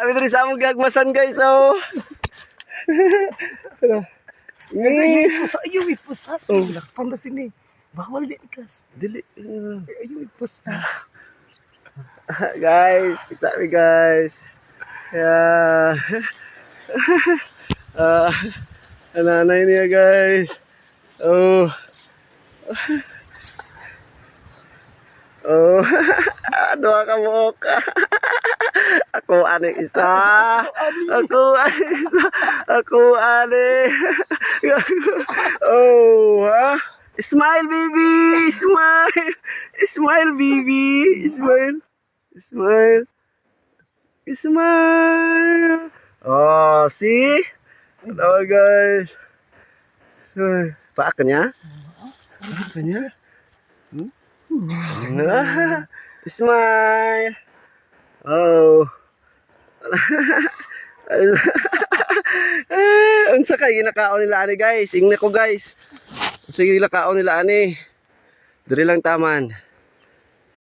Kami diri sa among gagmasan guys, oh. Ni. Ayaw may pusa. Oh. Lakpan na sini. Bawal di ikas. Dili. uh, may pusa. guys, kita mi guys. Yeah. Ah, ang nanay niya guys. Oh. Oh. ano ka mo Aku aneh Isa. Aku aneh Isa. Aku aneh Oh, ah. huh? Smile baby, smile. Smile baby, smile. Smile. Smile. Oh, see? Hello guys. Eh, pak kenya ya? Hmm? Nah, smile Oh. unsa kay ginakaon nila ani guys? Ingna ko guys. Sige nila kaon nila ani. Diri lang taman.